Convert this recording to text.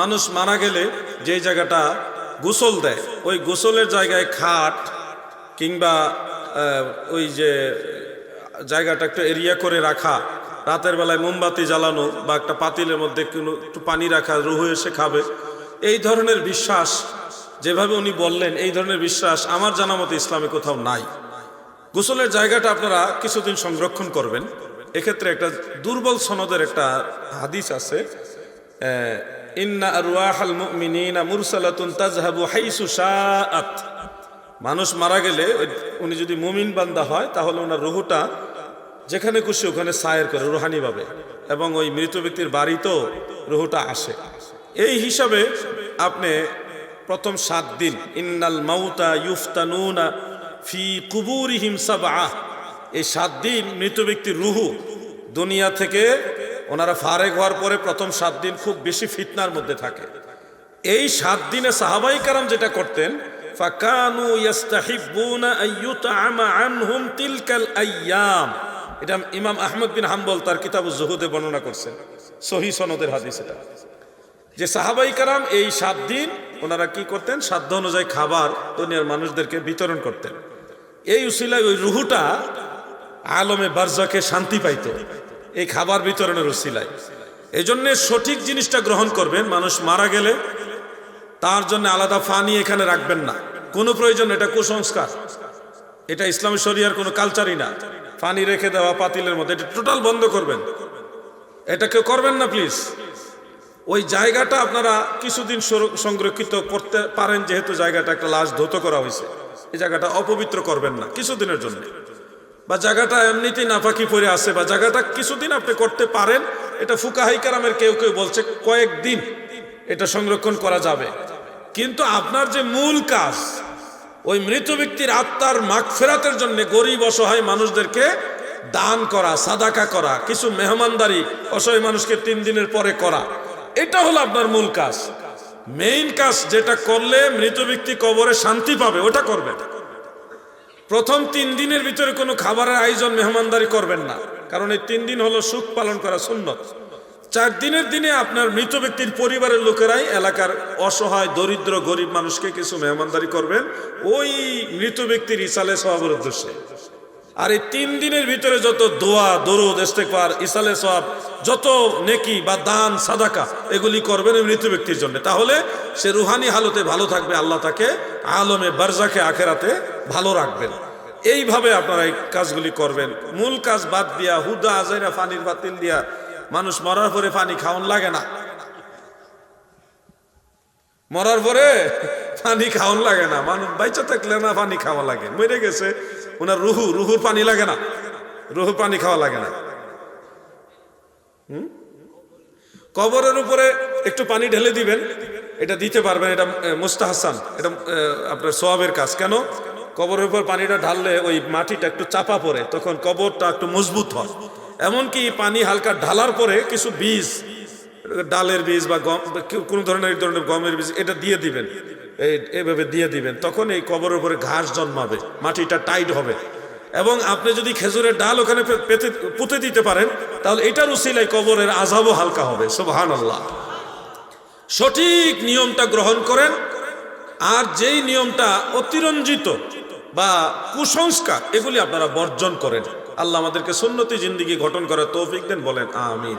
মানুষ মারা গেলে যেই জায়গাটা গোসল দেয়, ওই গোসলের জায়গায় খাট কিংবা ওই যে জায়গাটা একটু এরিয়া করে রাখা, রাতের বেলায় মোমবাতি জ্বালানো বা একটা পাতিলের মধ্যে কোনো একটু পানি রাখা, রুহু এসে খাবে, এই ধরনের বিশ্বাস, যেভাবে উনি বললেন, এই ধরনের বিশ্বাস আমার জানা মতো ইসলামে কোথাও নাই। গোসলের জায়গাটা আপনারা কিছুদিন সংরক্ষণ করবেন। এক্ষেত্রে একটা দুর্বল সনদের একটা হাদিস আছে ইন্না আরওয়াহাল মুমিনিনা মুরসালাতুন তাজহাবু হাইসু শাআত। মানুষ মারা গেলে উনি যদি মুমিন বান্দা হয়, তাহলে ওনার রুহুটা যেখানে খুশি ওখানে সায়ের করে রুহানি ভাবে এবং ওই মৃত ব্যক্তির বাড়িতেও রুহুটা আসে। এই হিসাবে আপনি প্রথম সাত দিন, ইন্নাল মাউতা ইউফতানুনা ফি কুবুরিহিম সাবআ এই সাত দিন মৃত ব্যক্তির রুহু দুনিয়া থেকে ওনারা ফারেক হওয়ার পরে প্রথম সাত দিন খুব বেশি ফিতনার মধ্যে থাকে। এই সাত দিনে সাহাবাই কারাম যেটা করতেন, ফাকানু ইয়াস্তাহিব্বুনা আইয়ুতআমা আনহুম তিলকাল আইয়াম। এটা ইমাম আহমদ বিন হাম্বল তার কিতাবুজ জুহুদে বর্ণনা করছেন সহি সনদের হাদিস এটা। যে সাহাবাই কারাম এই সাত দিন ওনারা কি করতেন, সাধ্য অনুযায়ী খাবার দুনিয়ার মানুষদেরকে বিতরণ করতেন। এই উসিলায় ওই রুহুটা আলমে বারজাকে শান্তি পাইত। এই খাবার বিতরণের উসিলায় এই জন্য সঠিক জিনিসটা গ্রহণ করবেন, মানুষ মারা গেলে তার জন্য আলাদা ফানি এখানে রাখবেন না। কোনো প্রয়োজন, এটা কুসংস্কার। এটা ইসলামী শরিয়ার কোনো কালচারই না। ফানি রেখে দেওয়া পাতিলের মধ্যে, এটা টোটাল বন্ধ করবেন। এটা কেউ করবেন না প্লিজ ওই জায়গাটা আপনারা কিছুদিন সংরক্ষিত করতে পারেন, যেহেতু জায়গাটা একটা লাশ ধৌত করা হয়েছে। এই জায়গাটা অপবিত্র করবেন না, কিছুদিনের জন্য। বা জায়গাটা এমনিতেই নাফাকি পরে আছে বা জায়গাটা কিছুদিন আপনি করতে পারেন, এটা ফুকাহাই কারামের কেউ কেউ বলছে, কয়েকদিন এটা সংরক্ষণ করা যাবে। কিন্তু আপনার যে মূল কাজ, ওই মৃত ব্যক্তির আত্মার মাগফেরাতের জন্য গরিব অসহায় মানুষদেরকে দান করা, সাদাকা করা, কিছু মেহমানদারি অসহায় মানুষকে তিন দিনের পরে করা, এটা হলো আপনার মূল কাজ। মেইন কাজ যেটা করলে মৃত ব্যক্তি কবরে শান্তি পাবে, ওটা করবেন। প্রথম তিন দিনের ভিতরে কোনো খাবারের আয়োজন মেহমানদারি করবেন না। কারণ এই তিন দিন হলো সুখ পালন করা সুন্নত। চার দিনের দিনে আপনার মৃত ব্যক্তির পরিবারের লোকেরাই এলাকার অসহায়, দরিদ্র, গরিব মানুষকে কিছু মেহমানদারি করবেন। ওই মৃত ব্যক্তির ইসালে স্বভাবের উদ্দেশ্যে। আর এই তিন দিনের ভিতরে যত দোয়া, দরুদ ইস্তেকবার ইসালে সব যত নেকি বা দান, সাদাকা, এগুলি করবেন মৃত ব্যক্তির জন্য। তাহলে সে রুহানি হালতে ভালো থাকবে, আল্লাহ তাকে আলমে বারজাকে আখেরাতে ভালো রাখবেন। এইভাবে আপনারা এই কাজগুলি করবেন। মূল কাজ বাদ দিয়া, হুদা, আজাইরা, পানির বাতিল দিয়া মানুষ মরার পরে পানি খাওয়ান লাগে না। মরার পরে পানি খাওয়ান লাগে না। মানুষ বাইচা থাকলে না পানি খাওয়া লাগে। মরে গেছে ওনার রুহু, রুহুর পানি লাগে না। রুহুর পানি খাওয়া লাগে না? কবরের উপরে একটু পানি ঢেলে দিবেন, এটা দিতে পারবেন, এটা মুস্তাহাসান, এটা আপনার সোয়াবের কাজ। কেন? কবরের উপর পানিটা ঢাললে ওই মাটিটা একটু চাপা পড়ে, তখন কবরটা একটু মজবুত হয়। এমনকি পানি হালকা ঢালার পরে কিছু বীজ, ডালের বীজ বা গম কোনো ধরনের ধরনের গমের বীজ, এটা দিয়ে দিবেন। এই, এভাবে দিয়ে দিবেন। তখন এই কবরের উপরে ঘাস জন্মাবে, মাটিটা টাইট হবে। এবং আপনি যদি খেজুরের ডাল ওখানে পেতে, পুঁতে দিতে পারেন, তাহলে এটার উসিলায় কবরের আজাবও হালকা হবে। সুবহান আল্লাহ সঠিক নিয়মটা গ্রহণ করেন, আর যেই নিয়মটা অতিরঞ্জিত বা কুসংস্কার, এগুলি আপনারা বর্জন করেন। আল্লাহ আমাদেরকে সুন্নতি জিন্দিগি গঠন করার তৌফিক দেন, বলেন, আমিন।